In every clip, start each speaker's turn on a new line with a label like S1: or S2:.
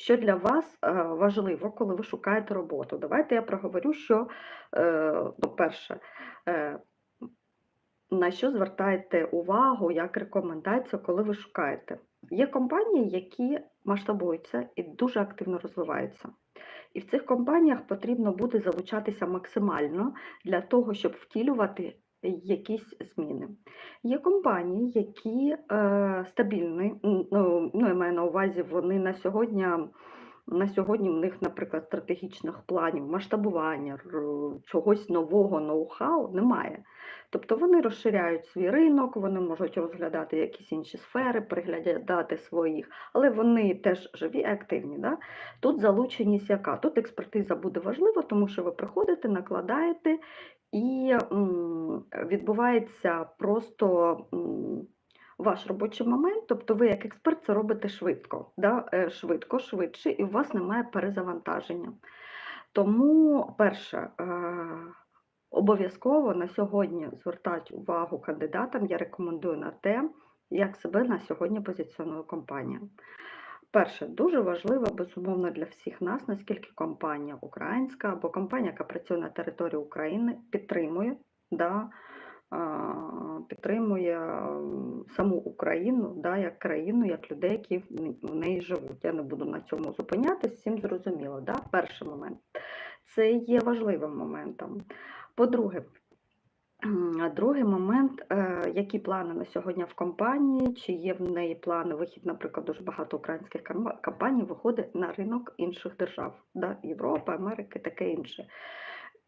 S1: Що для вас е, важливо, коли ви шукаєте роботу? Давайте я проговорю, що, е, ну, е, на що звертаєте увагу як рекомендацію, коли ви шукаєте? Є компанії, які масштабуються і дуже активно розвиваються. І в цих компаніях потрібно буде залучатися максимально для того, щоб втілювати якісь зміни. Є компанії, які е, стабільні, ну, ну, я маю на увазі, вони на сьогодні, на сьогодні в них, наприклад, стратегічних планів, масштабування, чогось нового ноу-хау немає. Тобто вони розширяють свій ринок, вони можуть розглядати якісь інші сфери, переглядати своїх, але вони теж живі активні. Да? Тут залученість яка? Тут експертиза буде важлива, тому що ви приходите, накладаєте, і відбувається просто ваш робочий момент, тобто ви як експерт це робите швидко, да? е, швидко, швидше, і у вас немає перезавантаження. Тому, перше, е, обов'язково на сьогодні звертати увагу кандидатам. Я рекомендую на те, як себе на сьогодні позиціонує компанія. Перше, дуже важливо, безумовно, для всіх нас, наскільки компанія українська або компанія, яка працює на території України, підтримує, да, підтримує саму Україну да, як країну, як людей, які в неї живуть. Я не буду на цьому зупинятись, всім зрозуміло. Да? Перший момент. Це є важливим моментом. По-друге, Другий момент, е, які плани на сьогодні в компанії, чи є в неї плани вихід, наприклад, дуже багато українських компаній виходить на ринок інших держав, да, Європи, Америки, таке інше.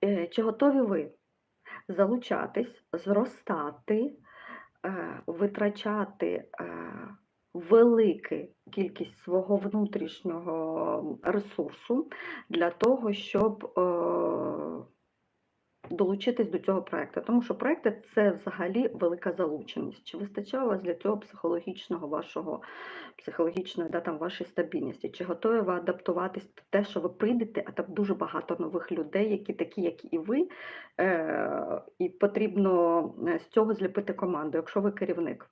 S1: Е, Чи готові ви залучатись, зростати, е, витрачати велику кількість свого внутрішнього ресурсу для того, щоб долучитись до цього проекту, тому що проекти це взагалі велика залученість. Чи вистачає у вас для цього психологічного вашого психологічної да, там, вашої стабільності? Чи готові ви адаптуватись до те, що ви прийдете, а там дуже багато нових людей, які такі, як і ви, е, і потрібно е, з цього зліпити команду, якщо ви керівник.